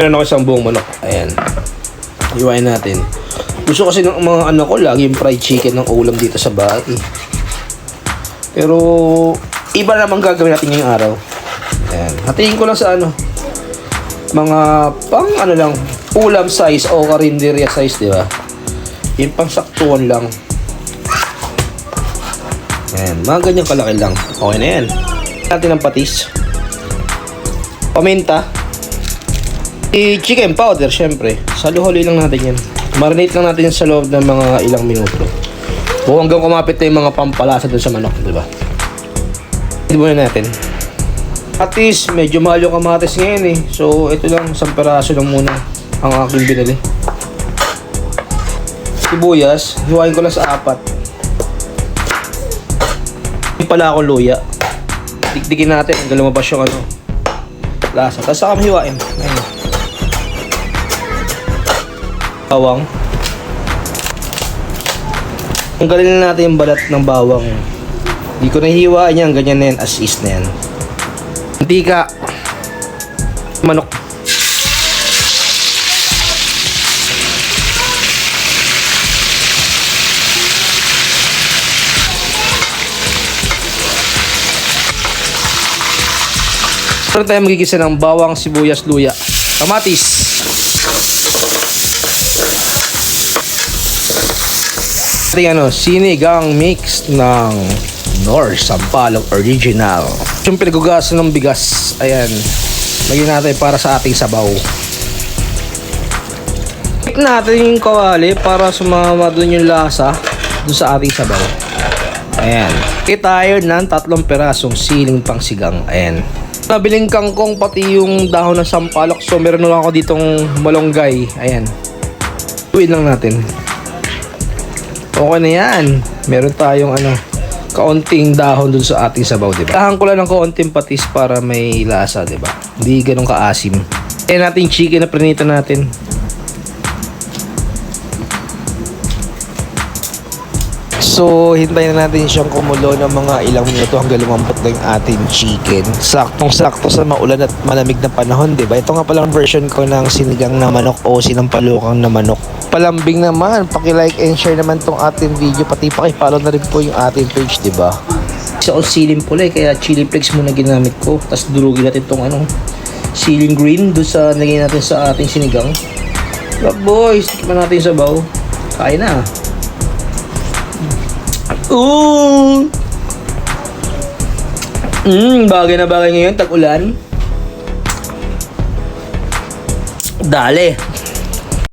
Meron ako isang buong manok. Ayan. Iwain natin. Gusto kasi ng mga anak ko lagi yung fried chicken ng ulam dito sa bahay. Pero iba naman gagawin natin ngayong araw. Ayan. Hatiin ko lang sa ano. Mga pang ano lang ulam size o karinderya size, di ba? Yung pang saktuan lang. Ayan. Mga ganyang kalaki lang. Okay na yan. Natin ang patis. Paminta. I-chicken powder, syempre. Saluhuli lang natin yan. Marinate lang natin yan sa loob ng mga ilang minuto. O hanggang kumapit na yung mga pampalasa dun sa manok, di ba? Hindi muna natin. Patis, medyo mahal yung kamatis ngayon eh. So, ito lang, isang peraso lang muna ang aking binili. Sibuyas, hiwain ko lang sa apat. Hindi pala akong luya. Dikdikin natin hanggang lumabas yung ano, lasa. Tapos saka hiwain. Ayun. Bawang. Tanggalin na natin yung balat ng bawang. Hindi ko nahihiwaan yan. Ganyan na yan. As is na yan. Mantika. Manok. Meron tayo magigisa ng bawang, sibuyas, luya. Kamatis. Yung ano, sinigang mix ng Nor Sampalok Original. Yung pinagugasa ng bigas. Ayan. Lagyan natin para sa ating sabaw. Pick natin yung kawali para sumama dun yung lasa dun sa ating sabaw. Ayan. Kitayo ng tatlong perasong siling pang sigang. Ayan. Nabiling kangkong pati yung dahon ng sampalok. So meron lang ako ditong malunggay. Ayan. Tuwin lang natin. Okay na yan. Meron tayong ano, kaunting dahon dun sa ating sabaw, di ba? Tahan ko lang ng kaunting patis para may lasa, di ba? Hindi ganun kaasim. Eh natin chicken na prinita natin. So, hintayin na natin siyang kumulo ng mga ilang minuto hanggang lumambot na yung ating chicken. Saktong-sakto sa maulan at malamig na panahon, di ba? Ito nga palang version ko ng sinigang na manok o sinampalukang na manok. Palambing naman, paki-like and share naman tong ating video, pati paki-follow na rin po yung ating page, di ba? Isa ko siling pula eh, kaya chili flakes muna ginamit ko. Tapos durugin natin tong ano, siling green doon sa nagay natin sa ating sinigang. Rock boys, tikman natin yung sabaw. Kain na. Ooh! Mm, bagay na bagay ngayon, tag-ulan. Dale.